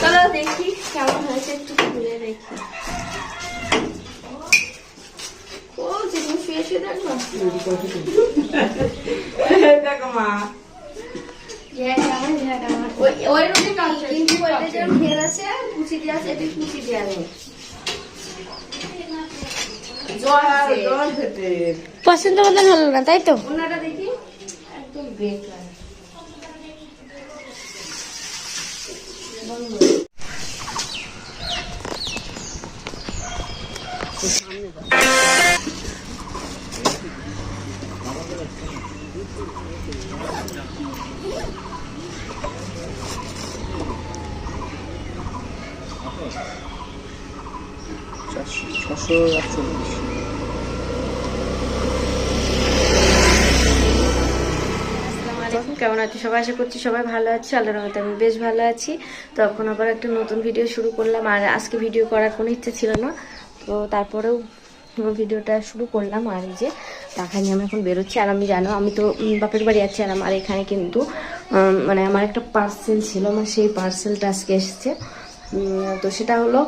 চলো দেখি কেমন হয়েছে একটু খুলে দেখি। ও যেদিন শুয়ে শুয়ে দেখব দেখো মা। ওই কিন্তু ওইটা যে ঘের আছে কুচি আছে এটা কুচি দেওয়া নেই পছন্দ মতন হলো না তাই তো? ওনাটা দেখি। একদম বেকার ছশো একচল্লিশ কেমন আছো? সবাই আশা করছি সবাই ভালো আছে আল্লাহর রহমতে আমি বেশ ভালো আছি। তো এখন আবার একটা নতুন ভিডিও শুরু করলাম, আর আজকে ভিডিও করার কোনো ইচ্ছে ছিল না। তো তারপরেও ভিডিওটা শুরু করলাম, আর এই যে টাকা নিয়ে আমি এখন বেরোচ্ছি। আর আমি জানো, আমি তো বাপের বাড়ি আছি, আর আমার এখানে কিন্তু মানে আমার একটা পার্সেল ছিল, আমার সেই পার্সেলটা আজকে এসেছে। তো সেটা হলো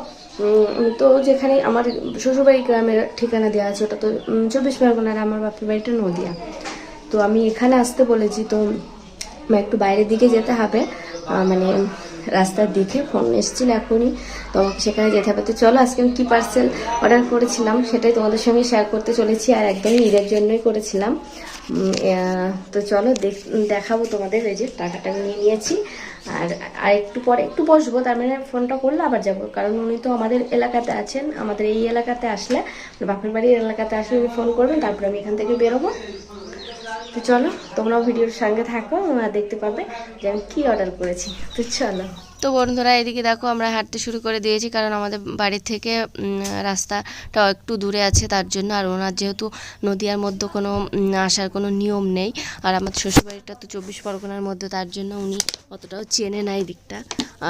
তো যেখানে আমার শ্বশুরবাড়ি গ্রামের ঠিকানা দেওয়া আছে, ওটা তো চব্বিশ পরগনার আমার বাপের বাড়িটা নদিয়া। তো আমি এখানে আসতে বলেছি, তো একটু বাইরের দিকে যেতে হবে। মানে রাস্তার দিকে ফোন এসেছিল এখনই। তো সেখানে যেতে হবে। তো চলো, আজকে আমি কী পার্সেল অর্ডার করেছিলাম সেটাই তোমাদের সঙ্গে শেয়ার করতে চলেছি আর একদমই ঈদের জন্যই করেছিলাম। তো চলো, দেখ- দেখাবো তোমাদের এই যে টাকাটা আমি নিয়ে নিয়েছি। আর আর একটু পরে, একটু বসবো। তার মানে ফোনটা করলে আবার যাব। কারণ উনি তো আমাদের এলাকাতে আছেন, আমাদের এই এলাকাতে আসলে, বাপের বাড়ির এলাকাতে আসলে উনি ফোন করবেন, তারপরে আমি এখান থেকে বেরোবো। তো চলো, তোমরাও ভিডিওর সঙ্গে থাকো দেখতে পাবে যে আমি কী অর্ডার করেছি। তো চলো। তো বন্ধুরা, এদিকে দেখো আমরা হাঁটতে শুরু করে দিয়েছি, কারণ আমাদের বাড়ি থেকে রাস্তাটা একটু দূরে আছে, তার জন্য আর ওনার যেহেতু নদীয়ার মধ্যে কোনো আসার কোনো নিয়ম নেই, আর আমার শ্বশুরবাড়িটা তো চব্বিশ পরগনার মধ্যে, তার জন্য উনি অতটাও চেনে না এই দিকটা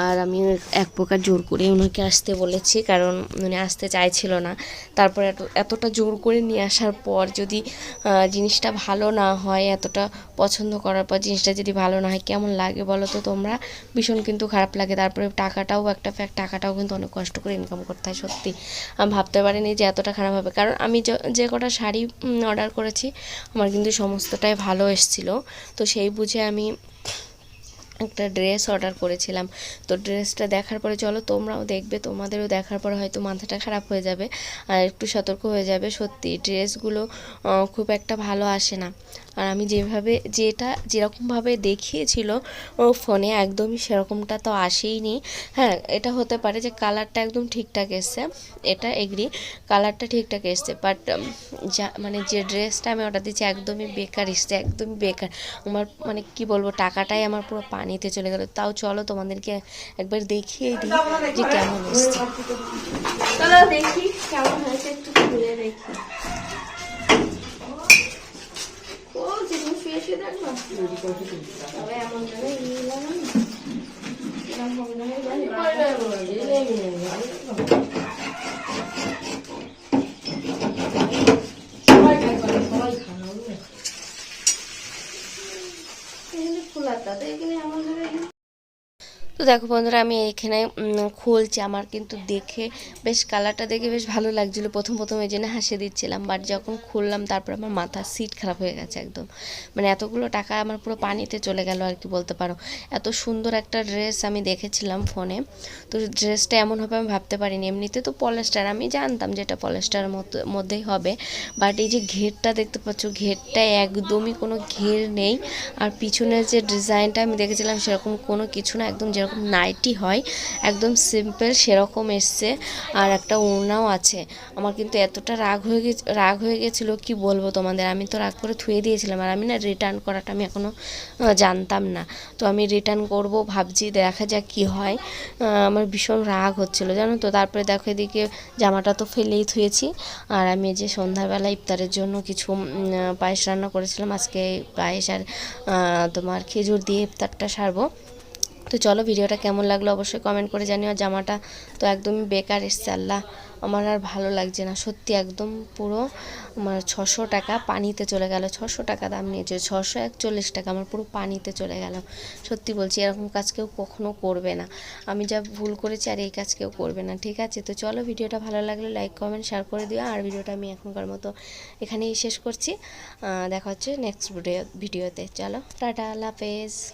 আর আমি এক প্রকার জোর করে ওনাকে আসতে বলেছি, কারণ উনি আসতে চাইছিল না, তারপর এত, এতটা জোর করে নিয়ে আসার পর যদি জিনিসটা ভালো না হয়, এতটা পছন্দ করার পর জিনিসটা যদি ভালো না হয়, কেমন লাগে বলো তো তোমরা? ভীষণ কিন্তু খারাপ লাগে, তারপরে টাকাটাও একটা ফ্যাক্ট টাকাটাও কিন্তু অনেক কষ্ট করে ইনকাম করতে হয়, সত্যি। আমি ভাবতে পারিনি যে এতটা খারাপ হবে। কারণ আমি যে- কটা শাড়ি অর্ডার করেছি, আমার কিন্তু সমস্তটাই ভালো এসেছিল। তো সেই বুঝে আমি একটা ড্রেস অর্ডার করেছিলাম। তো ড্রেসটা দেখার পরে চলো তোমরাও দেখবে, তোমাদেরও দেখার পরে হয়তো মাথাটা খারাপ হয়ে যাবে আর একটু সতর্ক হয়ে যাবে। সত্যি ড্রেসগুলো খুব একটা ভালো আসে না। আর আমি যেভাবে, যেটা যেরকমভাবে দেখিয়েছিল, ও ফোনে একদমই সেরকমটা তো আসেইনি। হ্যাঁ এটা হতে পারে যে কালারটা একদম ঠিকঠাক এসছে। এটা এগ্রি কালারটা ঠিকঠাক এসছে। বাট যা মানে যে ড্রেসটা আমি অর্ডার দিচ্ছি একদমই বেকার এসছে, একদমই বেকার। আমার মানে কি বলব, টাকাটাই আমার পুরো পানিতে চলে গেল। তাও চলো তোমাদেরকে একবার দেখিয়ে দিই যে কেমন এসছে। চলো দেখি কেমন হয়েছে একটু খুলে দেখি। ও যেদিন শুয়ে শুয়ে দেখব তবে এমন এরকম হবে না জানি এখানে খোলাটা তো এখানে এমন ভাবে তো দেখো বন্ধুরা, আমি এখানে খুলছি আমার কিন্তু দেখে বেশ কালারটা দেখে বেশ ভালো লাগছিল। প্রথম প্রথম এই জন্য হাসি দিচ্ছিলাম বাট যখন খুললাম, তারপর আমার মাথার সিট খারাপ হয়ে গেছে একদম। মানে এতগুলো টাকা আমার পুরো পানিতে চলে গেল আর কি বলতে পারো। এত সুন্দর একটা ড্রেস আমি দেখেছিলাম ফোনে তো ড্রেসটা এমন হবে আমি ভাবতে পারিনি। এমনিতে তো পলেস্টার আমি জানতাম যে এটা পলেস্টারের মধ্যে মধ্যেই হবে। বাট এই যে ঘেরটা দেখতে পাচ্ছ, ঘেরটা একদমই কোনো ঘের নেই। আর পিছনের যে ডিজাইনটা আমি দেখেছিলাম, সেরকম কোনো কিছু না, একদম যেরকম নাইটি হয়, একদম সিম্পল সেরকম এসছে। আর একটা ওড়নাও আছে। আমার কিন্তু এতটা রাগ হয়ে গেছে, রাগ হয়ে গেছিল, কি বলব তোমাদের? আমি তো রাগ করে থুয়ে দিয়েছিলাম। আর আমি না রিটার্ন করাটা আমি এখনও জানতাম না। তো আমি রিটার্ন করব, ভাবছি দেখা যাক কি হয়। আমার ভীষণ রাগ হচ্ছিল, জানো তো? তারপরে দেখো এদিকে জামাটা তো ফেলেই থুয়েছি। আর আমি যে সন্ধ্যাবেলা ইফতারের জন্য কিছু পায়েস রান্না করেছিলাম। আজকে পায়েস আর তোমার খেজুর দিয়ে ইফতারটা সারবো। তো চলো ভিডিওটা কেমন লাগল অবশ্যই কমেন্ট করে জানিও। জামাটা তো একদমই বেকার এসছে আল্লাহ। আমার আর ভালো লাগছে না, সত্যি একদম পুরো আমার ছশো টাকা পানিতে চলে গেল, ছশো টাকা দাম নিয়েছে, ছশো একচল্লিশ টাকা আমার পুরো পানিতে চলে গেল। সত্যি বলছি, এরকম কাজ কেউ কখনো করবে না। আমি যা ভুল করেছি আর এই কাজ কেউ করবে না, ঠিক আছে? তো চলো ভিডিওটা ভালো লাগলে লাইক কমেন্ট শেয়ার করে দিও। আর ভিডিওটা আমি এখনকার মতো এখানেই শেষ করছি। দেখা হচ্ছে নেক্সট ভিডিও ভিডিওতে। চলো, টাটা, আল্লাহ হাফেজ।